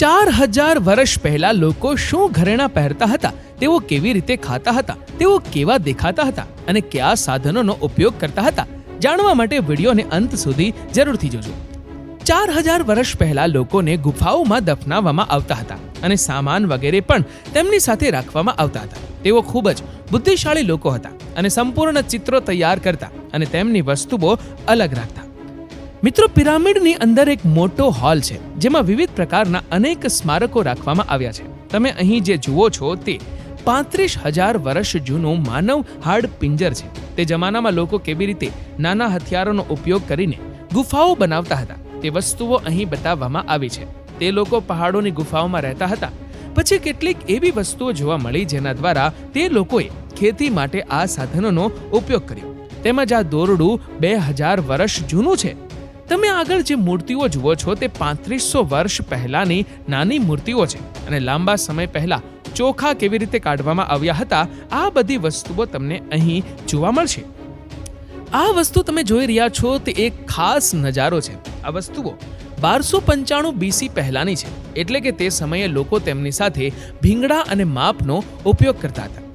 ચાર હજાર વર્ષ પહેલા લોકો શું ઘરેણા પહેરતા હતા? તેઓ કેવી રીતે ખાતા હતા? તેઓ કેવા દેખાતા હતા? અને કયા સાધનોનો ઉપયોગ કરતા હતા? જાણવા માટે વિડીયોને અંત સુધી જરૂરથી જોજો. ચાર હજાર વર્ષ પહેલા લોકોને ગુફાઓમાં દફનાવવામાં આવતા હતા અને સામાન વગેરે પણ તેમની સાથે રાખવામાં આવતા હતા. તેઓ ખૂબ જ બુદ્ધિશાળી લોકો હતા અને સંપૂર્ણ ચિત્રો તૈયાર કરતા અને તેમની વસ્તુઓ અલગ રાખતા. મિત્રો, પિરામિડની અંદર એક મોટો હોલ છે, જેમાં વિવિધ પ્રકારના અનેક સ્મારકો રાખવામાં આવ્યા છે. તમે અહીં જે જુઓ છો તે પાંત્રીસ હજાર વર્ષ જૂનું માનવ હાડ પિંજર છે. તે જમાનામાં લોકો કેવી રીતે નાના હથિયારોનો ઉપયોગ કરીને ગુફાઓ બનાવતા હતા, તે વસ્તુઓ અહીં બતાવવામાં આવી છે. તે લોકો પહાડોની ગુફાઓમાં રહેતા હતા. પછી કેટલીક એવી વસ્તુઓ જોવા મળી જેના દ્વારા તે લોકોએ ખેતી માટે આ સાધનોનો ઉપયોગ કર્યો. તેમજ આ દોરડું બે હજાર વર્ષ જૂનું છે. તમે આગળ જે મૂર્તિઓ જુઓ છો તે પાંત્રીસો વર્ષ પહેલાની નાની મૂર્તિઓ છે અને લાંબા સમય પહેલા ચોખા કેવી રીતે કાઢવામાં આવ્યા હતા, આ બધી વસ્તુઓ તમને અહીં જોવા મળશે. આ વસ્તુ તમે જોઈ રહ્યા છો તે એક ખાસ નજારો છે. આ વસ્તુઓ બારસો પંચાણું બીસી પહેલાની છે, એટલે કે તે સમયે લોકો તેમની સાથે ભીંગડા અને માપનો ઉપયોગ કરતા હતા.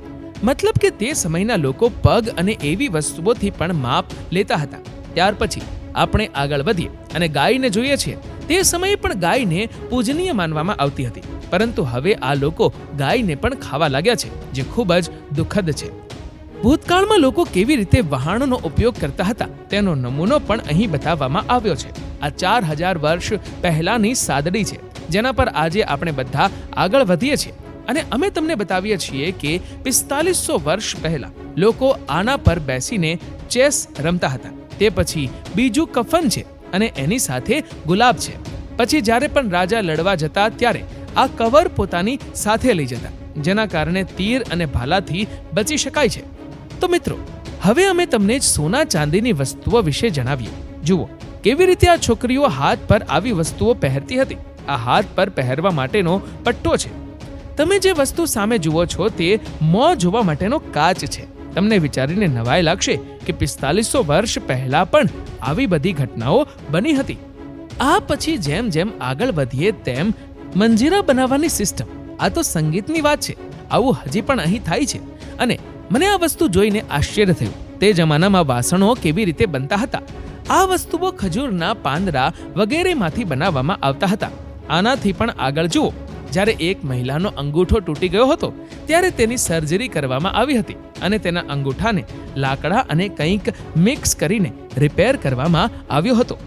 મતલબ કે તે સમયના લોકો પગ અને એવી વસ્તુઓથી પણ માપ લેતા હતા. ત્યાર પછી આપણે આગળ વધીએ અને ગાયને જોઈએ છીએ. તે સમયે પણ ગાયને પૂજનીય માનવામાં આવતી હતી. પરંતુ હવે આ લોકો ગાયને પણ ખાવા લાગ્યા છે, જે ખૂબ જ દુઃખદ છે. ભૂતકાળમાં લોકો કેવી રીતે વહાણોનો ઉપયોગ કરતા હતા, તેનો નમૂનો પણ અહીં બતાવવામાં આવ્યો છે. આ ચાર હજાર વર્ષ પહેલાની સાદડી છે, જેના પર આજે આપણે બધા આગળ વધીએ છીએ. અને અમે તમને બતાવીએ છીએ કે પિસ્તાલીસો વર્ષ પહેલા લોકો આના પર બેસીને ચેસ રમતા હતા. તે પછી બીજું કફન છે અને એની સાથે ગુલાબ છે. પછી જ્યારે પણ રાજા લડવા જતા ત્યારે આ કવર પોતાની સાથે લઈ જતા, જેના કારણે તીર અને ભાલાથી બચી શકાય છે. તો મિત્રો, હવે અમે તમને સોના ચાંદીની વસ્તુઓ વિશે જણાવીએ. જુઓ, કેવી રીતે આ છોકરીઓ હાથ પર આવી વસ્તુઓ પહેરતી હતી? આ હાથ પર પહેરવા માટેનો પટ્ટો છે. તમે જે વસ્તુ સામે જુઓ છો તે મોં જોવા માટેનો કાચ છે. તમને વિચારીને નવાઈ લાગશે કે પિસ્તાલીસો વર્ષ પહેલા પણ આવી બધી ઘટનાઓ બની હતી. આ પછી જેમ જેમ આગળ વધીએ તેમ મંજીરા બનાવવાની સિસ્ટમ આ તો સંગીતની વાત છે, આવું હજી પણ અહીં થાય છે. અને મને આ વસ્તુ જોઈને આશ્ચર્ય થયું. તે જમાનામાં વાસણો કેવી રીતે બનતા હતા? આ વસ્તુઓ ખજૂરના પાંદડા વગેરેમાંથી બનાવવામાં આવતા હતા. આનાથી પણ આગળ જુઓ. જ્યારે એક મહિલાનો અંગૂઠો તૂટી ગયો હતો ત્યારે તેની સર્જરી કરવામાં આવી હતી અને તેના અંગૂઠાને લાકડા અને કંઈક મિક્સ કરીને રિપેર કરવામાં આવ્યો હતો.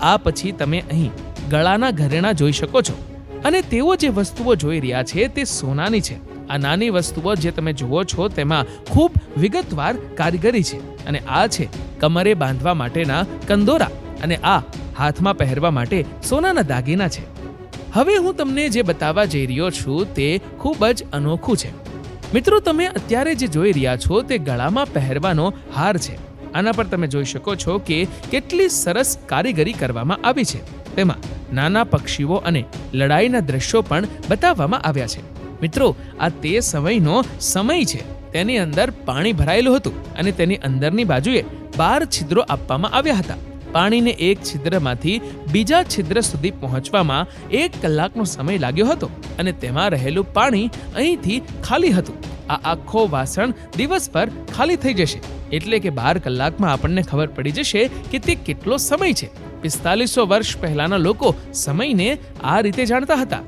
આ પછી તમે અહીં ગળાના ઘરેણા જોઈ શકો છો અને તેઓ જે વસ્તુઓ જોઈ રહ્યા છે તે સોનાની છે. આ નાની વસ્તુઓ જે તમે જુઓ છો તેમાં ખૂબ વિગતવાર કારીગરી છે અને આ છે કમરે બાંધવા માટેના કંદોરા અને આ હાથમાં પહેરવા માટે સોનાના દાગીના છે. હવે હું તમને જે બતાવવા જઈ રહ્યો છું તે ખૂબ જ અનોખું છે. મિત્રો, તમે અત્યારે જે જોઈ રહ્યા છો તે ગળામાં પહેરવાનો હાર છે. આના પર તમે જોઈ શકો છો કે કેટલી સરસ કારીગરી કરવામાં આવી છે. તેમાં નાના પક્ષીઓ અને લડાઈના દ્રશ્યો પણ બતાવવામાં આવ્યા છે. મિત્રો, આ તે સમયનો સમય છે. તેની અંદર પાણી ભરાયેલું હતું અને તેની અંદરની બાજુએ બાર છિદ્રો આપવામાં આવ્યા હતા. પાણીને એક છિદ્રમાંથી બીજા છિદ્ર સુધી પહોંચવામાં એક કલાકનો સમય લાગ્યો હતો અને તેમાં રહેલું પાણી અહીંથી ખાલી હતું. આ આખો વાસણ દિવસ પર ખાલી થઈ જશે. એટલે કે બાર કલાકમાં આપણને ખબર પડી જશે કે તે કેટલો સમય છે. પિસ્તાલીસો વર્ષ પહેલાના લોકો સમયને આ રીતે જાણતા હતા.